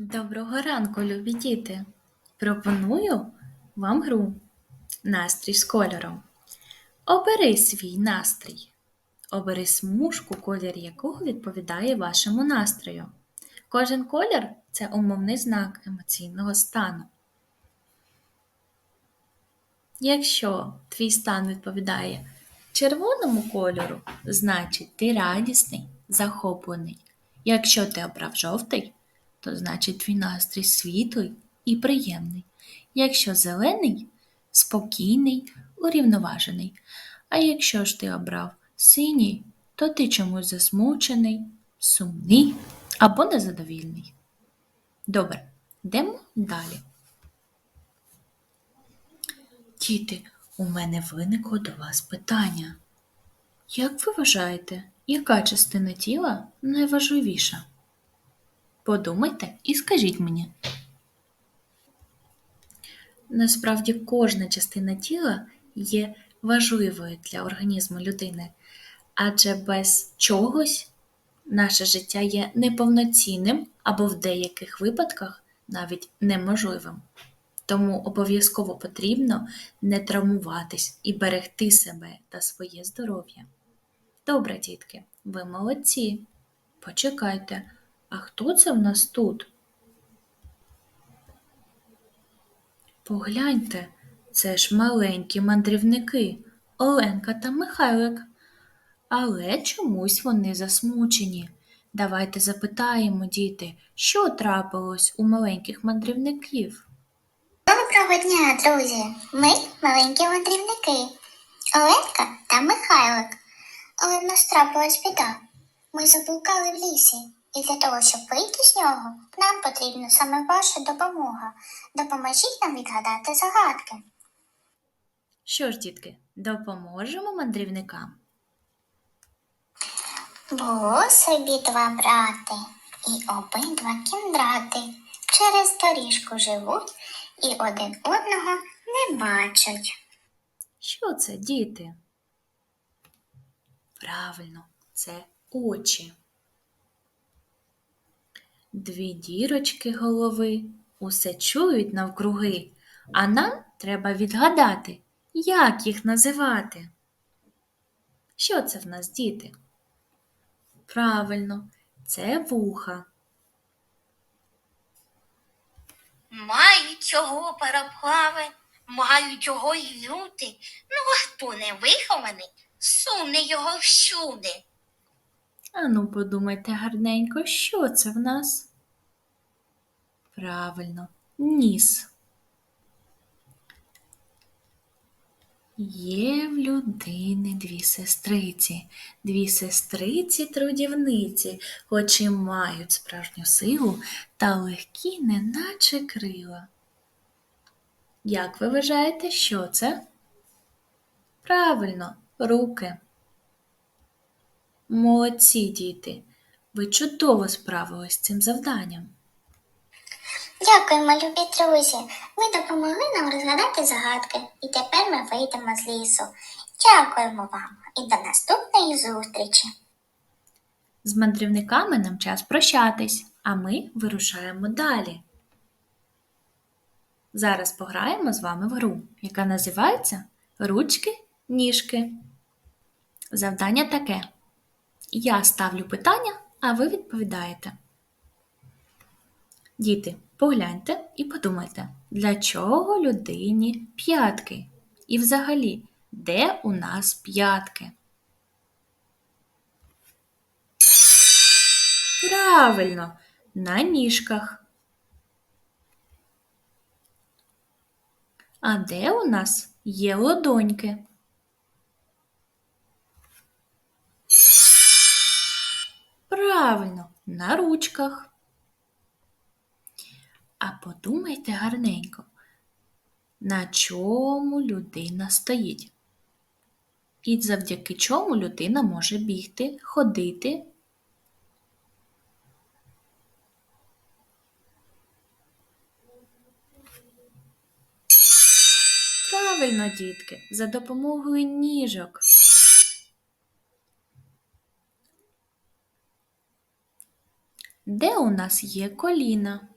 Доброго ранку, любі діти! Пропоную вам гру Настрій з кольором. Обери свій настрій. Обери смужку, колір якого відповідає вашому настрою. Кожен колір це умовний знак емоційного стану. Якщо твій стан відповідає червоному кольору, значить ти радісний, захоплений. Якщо ти обрав жовтий, то значить твій настрій світлий і приємний. Якщо зелений спокійний, урівноважений. А якщо ж ти обрав синій, то ти чомусь засмучений, сумний або незадовільний. Добре, йдемо далі. Діти, у мене виникло до вас питання. Як ви вважаєте, яка частина тіла найважливіша? Подумайте і скажіть мені. Насправді кожна частина тіла є важливою для організму людини, адже без чогось наше життя є неповноцінним або в деяких випадках навіть неможливим. Тому обов'язково потрібно не травмуватись і берегти себе та своє здоров'я. Добре, дітки, ви молодці. Почекайте, а хто це в нас тут? Погляньте, це ж маленькі мандрівники Оленка та Михайлик. Але чомусь вони засмучені. Давайте запитаємо, діти, що трапилось у маленьких мандрівників. Доброго дня, друзі! Ми маленькі мандрівники. Оленка та Михайлик. Але в нас трапилась біда. Ми заблукали в лісі, і для того, щоб вийти з нього, нам потрібна саме ваша допомога. Допоможіть нам відгадати загадки. Що ж, дітки, допоможемо мандрівникам? Було собі два брати, і обидва кіндрати. Через доріжку живуть і один одного не бачать. Що це, діти? Правильно, це очі. Дві дірочки голови усе чують навкруги, а нам треба відгадати, як їх називати. Що це в нас, діти? Правильно, це вуха. Мають чого пароплави, мають чого й люти. Ну, а хто не вихований, суне його всюди. Ану, подумайте гарненько, що це в нас? Правильно, ніс. Є в людини дві сестриці, дві сестриці трудівниці, хоч і мають справжню силу та легкі, неначе крила. Як ви вважаєте, що це? Правильно, руки. Молодці, діти, ви чудово справились з цим завданням. Дякуємо, любі друзі. Ви допомогли нам розгадати загадки, і тепер ми вийдемо з лісу. Дякуємо вам і до наступної зустрічі. З мандрівниками нам час прощатись, а ми вирушаємо далі. Зараз пограємо з вами в гру, яка називається Ручки, ніжки. Завдання таке. Я ставлю питання, а ви відповідаєте. Діти, погляньте і подумайте, для чого людині п'ятки? І взагалі, де у нас п'ятки? Правильно, на ніжках. А де у нас є лодоньки? Правильно, на ручках. А подумайте гарненько, на чому людина стоїть? І завдяки чому людина може бігти, ходити. Правильно, дітки, за допомогою ніжок. Де у нас є коліна?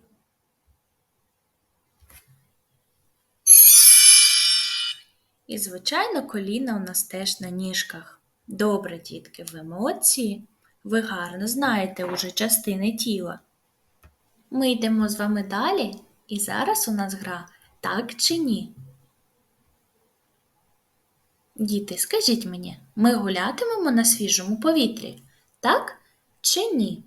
Звичайно, коліна у нас теж на ніжках. Добре, дітки, ви молодці. Ви гарно знаєте уже частини тіла. Ми йдемо з вами далі, і зараз у нас гра так чи ні. Діти, скажіть мені, ми гулятимемо на свіжому повітрі? Так чи ні?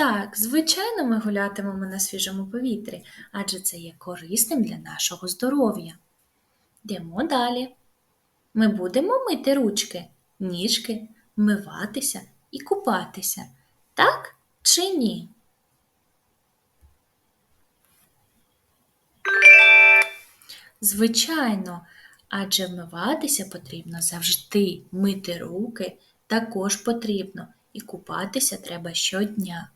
Так, звичайно, ми гулятимемо на свіжому повітрі, адже це є корисним для нашого здоров'я. Йдемо далі. Ми будемо мити ручки, ніжки, вмиватися і купатися. Так чи ні? Звичайно, адже вмиватися потрібно завжди, мити руки також потрібно, і купатися треба щодня.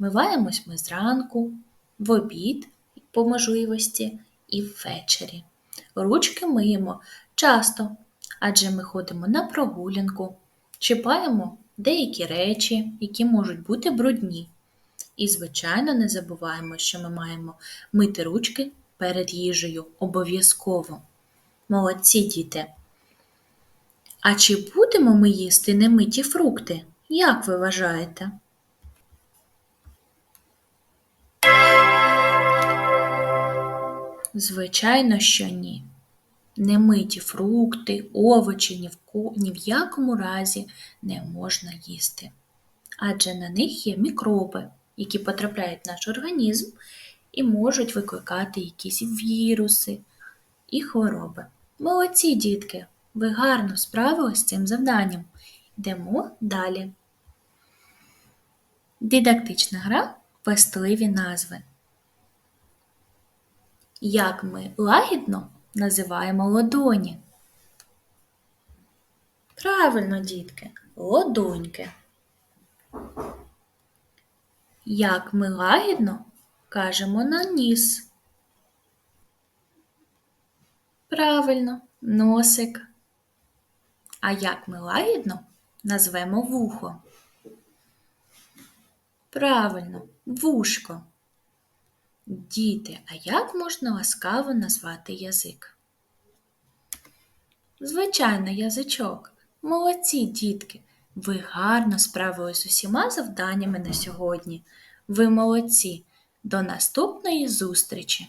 Миваємось ми зранку, в обід по можливості і ввечері. Ручки миємо часто, адже ми ходимо на прогулянку, чіпаємо деякі речі, які можуть бути брудні. І, звичайно, не забуваємо, що ми маємо мити ручки перед їжею обов'язково. Молодці діти. А чи будемо ми їсти немиті фрукти? Як ви вважаєте? Звичайно, що ні. Немиті фрукти, овочі ні в, ко- ні в якому разі не можна їсти. Адже на них є мікроби, які потрапляють в наш організм і можуть викликати якісь віруси і хвороби. Молодці, дітки! Ви гарно справились з цим завданням. Йдемо далі. Дидактична гра Пестливі назви. Як ми лагідно називаємо ладоні? Правильно, дітки, ладоньки. Як ми лагідно кажемо на ніс. Правильно, носик. А як ми лагідно назвемо вухо? Правильно, вушко. Діти, а як можна ласкаво назвати язик? Звичайно, язичок. Молодці, дітки. Ви гарно справились з усіма завданнями на сьогодні. Ви молодці. До наступної зустрічі!